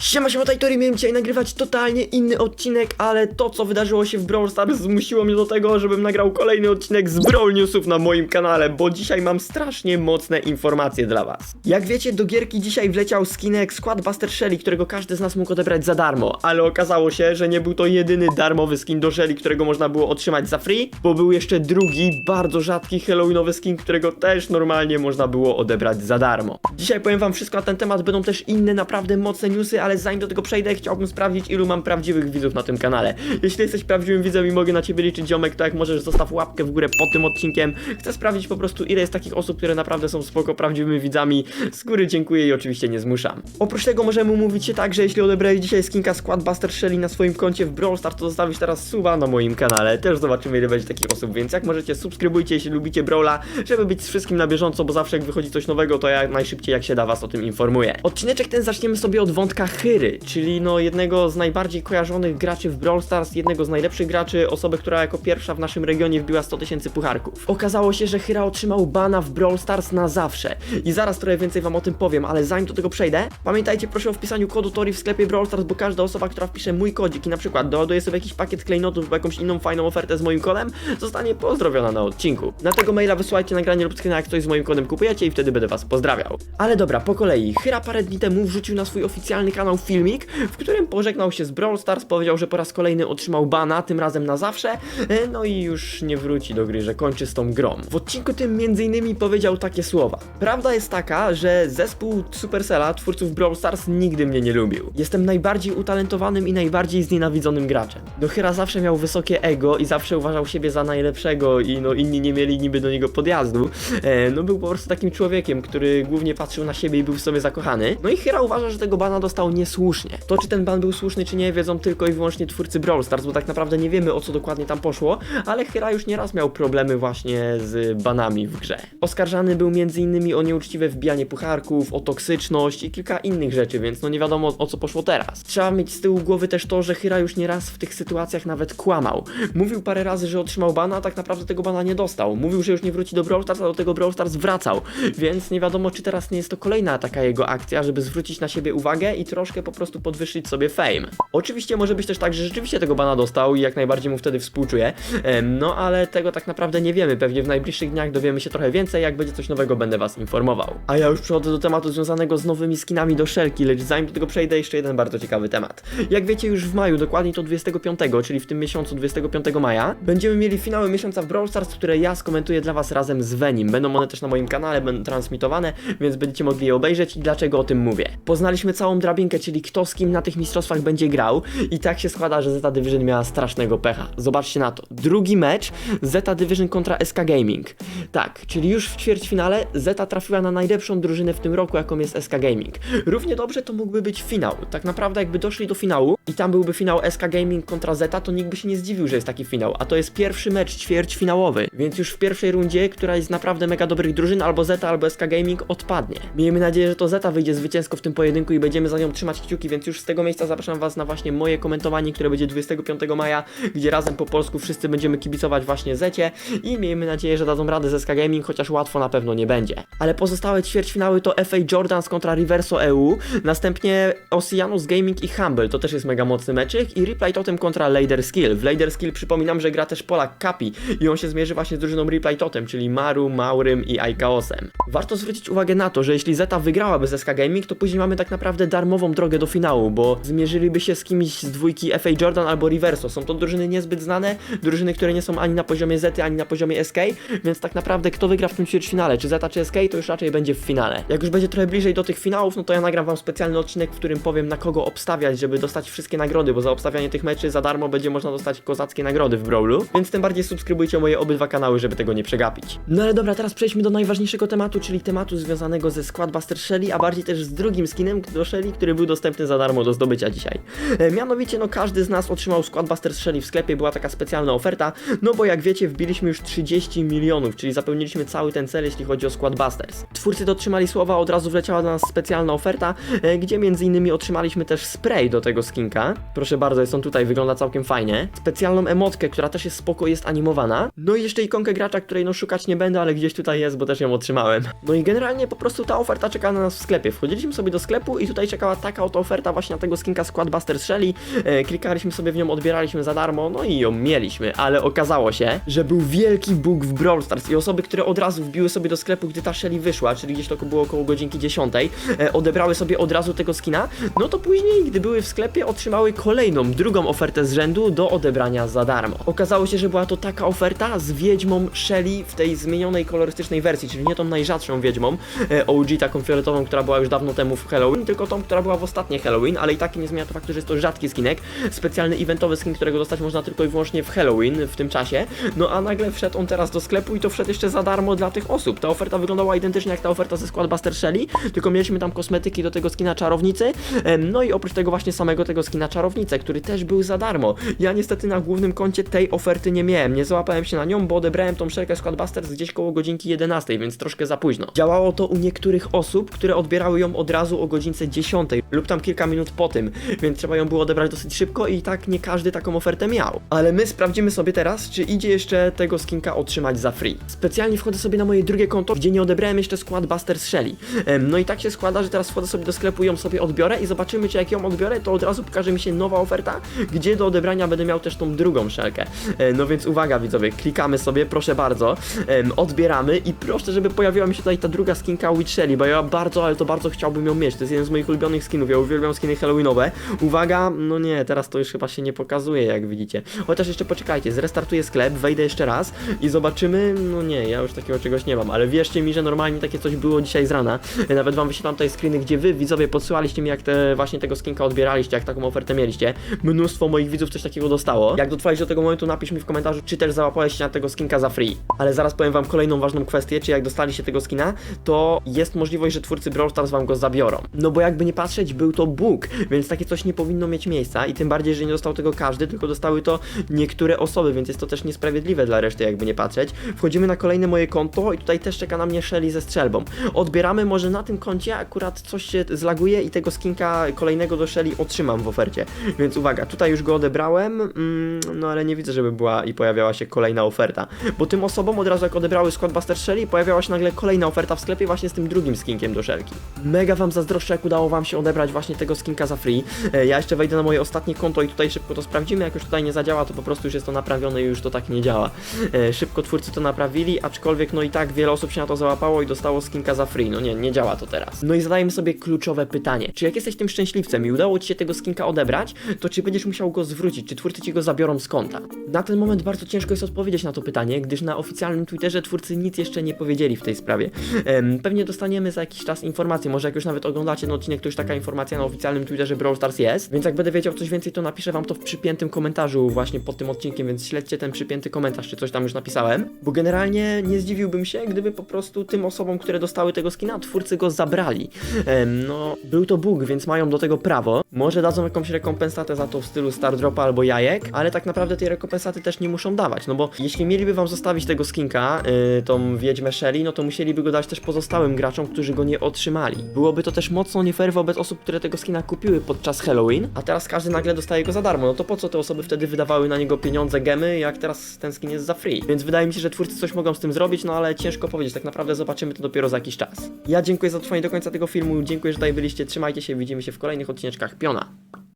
Siema, siema, Tajtori, miałem dzisiaj nagrywać totalnie inny odcinek, ale to, co wydarzyło się w Brawl Stars zmusiło mnie do tego, żebym nagrał kolejny odcinek z Brawl Newsów na moim kanale, bo dzisiaj mam strasznie mocne informacje dla was. Jak wiecie, do gierki dzisiaj wleciał skinek Squad Buster Shelly, którego każdy z nas mógł odebrać za darmo, ale okazało się, że nie był to jedyny darmowy skin do Shelly, którego można było otrzymać za free, bo był jeszcze drugi, bardzo rzadki halloweenowy skin, którego też normalnie można było odebrać za darmo. Dzisiaj powiem wam wszystko na ten temat, będą też inne naprawdę mocne newsy, ale zanim do tego przejdę, chciałbym sprawdzić, ilu mam prawdziwych widzów na tym kanale. Jeśli jesteś prawdziwym widzem i mogę na ciebie liczyć, ziomek, to jak możesz, zostaw łapkę w górę pod tym odcinkiem. Chcę sprawdzić po prostu, ile jest takich osób, które naprawdę są spoko prawdziwymi widzami. Z góry dziękuję i oczywiście nie zmuszam. Oprócz tego możemy umówić się tak, że jeśli odebrałeś dzisiaj skinka Squad Buster Shelly na swoim koncie w Brawl Stars, to zostawisz teraz suba na moim kanale. Też zobaczymy, ile będzie takich osób, więc jak możecie, subskrybujcie, jeśli lubicie Brawla, żeby być z wszystkim na bieżąco, bo zawsze jak wychodzi coś nowego, to ja najszybciej jak się da was o tym informuję. Odcineczek ten zaczniemy sobie od wątka Hyry, czyli no jednego z najbardziej kojarzonych graczy w Brawl Stars, jednego z najlepszych graczy, osoby, która jako pierwsza w naszym regionie wbiła 100 tysięcy pucharków. Okazało się, że Hyra otrzymał bana w Brawl Stars na zawsze i zaraz trochę więcej wam o tym powiem, ale zanim do tego przejdę, pamiętajcie proszę o wpisaniu kodu Tori w sklepie Brawl Stars, bo każda osoba, która wpisze mój kodzik i na przykład doładuje sobie jakiś pakiet klejnotów lub jakąś inną fajną ofertę z moim kodem, zostanie pozdrowiona na odcinku. Na tego maila wysyłajcie nagranie lub screena, jak coś z moim kodem kupujecie i wtedy będę was pozdrawiał. Ale dobra, po kolei. Hyra parę dni temu wrzucił na swój oficjalny kanał filmik, w którym pożegnał się z Brawl Stars, powiedział, że po raz kolejny otrzymał bana, tym razem na zawsze, e, no i już nie wróci do gry, że kończy z tą grą. W odcinku tym innymi powiedział takie słowa. Prawda jest taka, że zespół Supercella, twórców Brawl Stars, nigdy mnie nie lubił. Jestem najbardziej utalentowanym i najbardziej znienawidzonym graczem. Do Hyra zawsze miał wysokie ego i zawsze uważał siebie za najlepszego i no inni nie mieli niby do niego podjazdu. E, no był po prostu takim człowiekiem, który głównie patrzył na siebie i był w sobie zakochany. No i Hyra uważa, że tego bana dostał niesłusznie. To czy ten ban był słuszny czy nie, wiedzą tylko i wyłącznie twórcy Brawl Stars, bo tak naprawdę nie wiemy o co dokładnie tam poszło, ale Hyra już nieraz miał problemy właśnie z banami w grze. Oskarżany był m.in. o nieuczciwe wbijanie pucharków, o toksyczność i kilka innych rzeczy, więc no nie wiadomo o co poszło teraz. Trzeba mieć z tyłu głowy też to, że Hyra już nieraz w tych sytuacjach nawet kłamał. Mówił parę razy, że otrzymał bana, a tak naprawdę tego bana nie dostał. Mówił, że już nie wróci do Brawl Stars, a do tego Brawl Stars wracał, więc nie wiadomo czy teraz nie jest to kolejna taka jego akcja, żeby zwrócić na siebie uwagę i troszkę po prostu podwyższyć sobie fame. Oczywiście może być też tak, że rzeczywiście tego bana dostał i jak najbardziej mu wtedy współczuję, no ale tego tak naprawdę nie wiemy. Pewnie w najbliższych dniach dowiemy się trochę więcej, jak będzie coś nowego będę was informował. A ja już przechodzę do tematu związanego z nowymi skinami do szelki, lecz zanim do tego przejdę, jeszcze jeden bardzo ciekawy temat. Jak wiecie już w maju, dokładnie to 25, czyli w tym miesiącu 25 maja, będziemy mieli finały miesiąca w Brawl Stars, które ja skomentuję dla was razem z Venim. Będą one też na moim kanale, będą transmitowane, więc będziecie mogli je obejrzeć i dlaczego o tym mówię. Poznaliśmy całą drabinkę, czyli kto z kim na tych mistrzostwach będzie grał i tak się składa, że Zeta Division miała strasznego pecha. Zobaczcie na to. Drugi mecz Zeta Division kontra SK Gaming. Tak, czyli już w ćwierćfinale Zeta trafiła na najlepszą drużynę w tym roku, jaką jest SK Gaming. Równie dobrze to mógłby być finał. Tak naprawdę jakby doszli do finału i tam byłby finał SK Gaming kontra Zeta, to nikt by się nie zdziwił, że jest taki finał. A to jest pierwszy mecz ćwierćfinałowy, więc już w pierwszej rundzie, która jest naprawdę mega dobrych drużyn, albo Zeta, albo SK Gaming odpadnie. Miejmy nadzieję, że to Zeta wyjdzie zwycięsko w tym pojedynku i będziemy za nią trzymać kciuki, więc już z tego miejsca zapraszam was na właśnie moje komentowanie, które będzie 25 maja, gdzie razem po polsku wszyscy będziemy kibicować właśnie Zecie i miejmy nadzieję, że dadzą radę ze SK Gaming, chociaż łatwo na pewno nie będzie. Ale pozostałe ćwierćfinały to FA Jordans kontra Reverso EU, następnie Oceanus Gaming i Humble, to też jest mega mocny meczyk i Replay Totem kontra Lader Skill. W Lader Skill przypominam, że gra też Polak Kapi i on się zmierzy właśnie z drużyną Replay Totem, czyli Maru, Maurym i Aikaosem. Warto zwrócić uwagę na to, że jeśli Zeta wygrałaby z SK Gaming, to później mamy tak naprawdę darmową drogę do finału, bo zmierzyliby się z kimś z dwójki FA Jordan albo Reverso. Są to drużyny niezbyt znane, drużyny, które nie są ani na poziomie Zety, ani na poziomie SK, więc tak naprawdę kto wygra w tym ćwierćfinale, czy Zeta, czy SK, to już raczej będzie w finale. Jak już będzie trochę bliżej do tych finałów, no to ja nagram wam specjalny odcinek, w którym powiem na kogo obstawiać, żeby dostać wszystkie nagrody, bo za obstawianie tych meczy za darmo będzie można dostać kozackie nagrody w Brawlu, więc tym bardziej subskrybujcie moje obydwa kanały, żeby tego nie przegapić. No ale dobra, teraz przejdźmy do najważniejszego tematu, czyli tematu związanego ze Squad Buster Shelly, a bardziej też z drugim skinem do Shelly, który był dostępny za darmo do zdobycia dzisiaj. E, mianowicie, no każdy z nas otrzymał Squad Buster Shelly w sklepie, była taka specjalna oferta, no bo jak wiecie, wbiliśmy już 30 milionów, czyli zapełniliśmy cały ten cel, jeśli chodzi o Squad Busters. Twórcy dotrzymali słowa, od razu wleciała do nas specjalna oferta, e, gdzie między innymi otrzymaliśmy też spray do tego skinka. Proszę bardzo, jest on tutaj, wygląda całkiem fajnie. Specjalną emotkę, która też jest spoko, jest animowana. No i jeszcze ikonkę gracza, której no szukać nie będę, ale gdzieś tutaj jest, bo też ją otrzymałem. No i generalnie po prostu ta oferta czeka na nas w sklepie. Wchodziliśmy sobie do sklepu i tutaj czekała ta taka oto oferta właśnie na tego skinka Squadbuster Shelly. E, klikaliśmy sobie w nią, odbieraliśmy za darmo, no i ją mieliśmy, ale okazało się, że był wielki bug w Brawl Stars i osoby, które od razu wbiły sobie do sklepu, gdy ta Shelly wyszła, czyli gdzieś to było około godzinki 10, e, odebrały sobie od razu tego skina, no to później, gdy były w sklepie, otrzymały kolejną, drugą ofertę z rzędu do odebrania za darmo. Okazało się, że była to taka oferta z wiedźmą Shelly w tej zmienionej kolorystycznej wersji, czyli nie tą najrzadszą wiedźmą, e, OG, taką fioletową, która była już dawno temu w Halloween, tylko tą, która była w ostatnie Halloween, ale i tak nie zmienia to faktu, że jest to rzadki skinek, specjalny eventowy skin, którego dostać można tylko i wyłącznie w Halloween w tym czasie. No a nagle wszedł on teraz do sklepu i to wszedł jeszcze za darmo dla tych osób. Ta oferta wyglądała identycznie jak ta oferta ze Squadbuster Shelly, tylko mieliśmy tam kosmetyki do tego skina czarownicy, no i oprócz tego właśnie samego tego skina czarownicę, który też był za darmo. Ja niestety na głównym koncie tej oferty nie miałem, nie załapałem się na nią, bo odebrałem tą szelkę Squadbusters gdzieś koło godzinki 11, więc troszkę za późno. Działało to u niektórych osób, które odbierały ją od razu o godzince 10 lub tam kilka minut po tym, więc trzeba ją było odebrać dosyć szybko i tak nie każdy taką ofertę miał. Ale my sprawdzimy sobie teraz, czy idzie jeszcze tego skinka otrzymać za free. Specjalnie wchodzę sobie na moje drugie konto, gdzie nie odebrałem jeszcze Squad Busters Shelly. No i tak się składa, że teraz wchodzę sobie do sklepu ją sobie odbiorę i zobaczymy, czy jak ją odbiorę, to od razu pokaże mi się nowa oferta, gdzie do odebrania będę miał też tą drugą szelkę. E, No więc uwaga widzowie, klikamy sobie, proszę bardzo, odbieramy i proszę, żeby pojawiła mi się tutaj ta druga skinka Witch Shelly, bo ja bardzo, ale to bardzo chciałbym ją mieć. To jest jeden z moich ulubionych skinów, ja uwielbiam skiny halloweenowe. Uwaga, no nie, teraz to już chyba się nie pokazuje, jak widzicie. Chociaż jeszcze poczekajcie, zrestartuję sklep, wejdę jeszcze raz i zobaczymy, no nie, ja już takiego czegoś nie mam, ale wierzcie mi, że normalnie takie coś było dzisiaj z rana. Nawet wam wyświetlam tutaj screeny, gdzie wy widzowie podsyłaliście mi, jak te, właśnie tego skinka odbieraliście, jak taką ofertę mieliście. Mnóstwo moich widzów coś takiego dostało. Jak dotrwałeś do tego momentu, napisz mi w komentarzu, czy też załapałeś się na tego skinka za free. Ale zaraz powiem wam kolejną ważną kwestię, czy jak dostaliście tego skina, to jest możliwość, że twórcy Brawl Stars wam go zabiorą. No bo jakby nie patrzeć, był to bóg, więc takie coś nie powinno mieć miejsca i tym bardziej, że nie dostał tego każdy, tylko dostały to niektóre osoby, więc jest to też niesprawiedliwe dla reszty, jakby nie patrzeć. Wchodzimy na kolejne moje konto i tutaj też czeka na mnie Shelly ze strzelbą. Odbieramy, może na tym koncie akurat coś się zlaguje i tego skinka kolejnego do Shelly otrzymam w ofercie. Więc uwaga, tutaj już go odebrałem, mm, no ale nie widzę, żeby była i pojawiała się kolejna oferta. Bo tym osobom od razu jak odebrały Squad Buster Shelly, pojawiała się nagle kolejna oferta w sklepie właśnie z tym drugim skinkiem do Shelki. Mega wam zazdroszczę, jak udało wam się odebrać właśnie tego skinka za free. E, Ja jeszcze wejdę na moje ostatnie konto i tutaj szybko to sprawdzimy. Jak już tutaj nie zadziała, to po prostu już jest to naprawione i już to tak nie działa. E, Szybko twórcy to naprawili, aczkolwiek no i tak wiele osób się na to załapało i dostało skinka za free. No nie, nie działa to teraz. No i zadajemy sobie kluczowe pytanie. Czy jak jesteś tym szczęśliwcem i udało ci się tego skinka odebrać, to czy będziesz musiał go zwrócić? Czy twórcy ci go zabiorą z konta? Na ten moment bardzo ciężko jest odpowiedzieć na to pytanie, gdyż na oficjalnym Twitterze twórcy nic jeszcze nie powiedzieli w tej sprawie. Pewnie dostaniemy za jakiś czas informację, może jak już nawet oglądacie ten odcinek, to już taka informacja na oficjalnym Twitterze Brawl Stars jest, więc jak będę wiedział coś więcej, to napiszę wam to w przypiętym komentarzu właśnie pod tym odcinkiem, więc śledźcie ten przypięty komentarz, czy coś tam już napisałem, bo generalnie nie zdziwiłbym się, gdyby po prostu tym osobom, które dostały tego skina, twórcy go zabrali. Em, no, był to bóg, więc mają do tego prawo. Może dadzą jakąś rekompensatę za to w stylu Star Dropa albo jajek, ale tak naprawdę tej rekompensaty też nie muszą dawać, no bo jeśli mieliby wam zostawić tego skinka, yy, tą wiedźmę Shelly, no to musieliby go dać też pozostałym graczom, którzy go nie otrzymali. Byłoby to też mocno nie fair wobec osób, które tego skina kupiły podczas Halloween, a teraz każdy nagle dostaje go za darmo, no to po co te osoby wtedy wydawały na niego pieniądze, gemy, jak teraz ten skin jest za free? Więc wydaje mi się, że twórcy coś mogą z tym zrobić, no ale ciężko powiedzieć, tak naprawdę zobaczymy to dopiero za jakiś czas. Ja dziękuję za trwanie do końca tego filmu, dziękuję, że tutaj byliście, trzymajcie się, widzimy się w kolejnych odcineczkach Piona.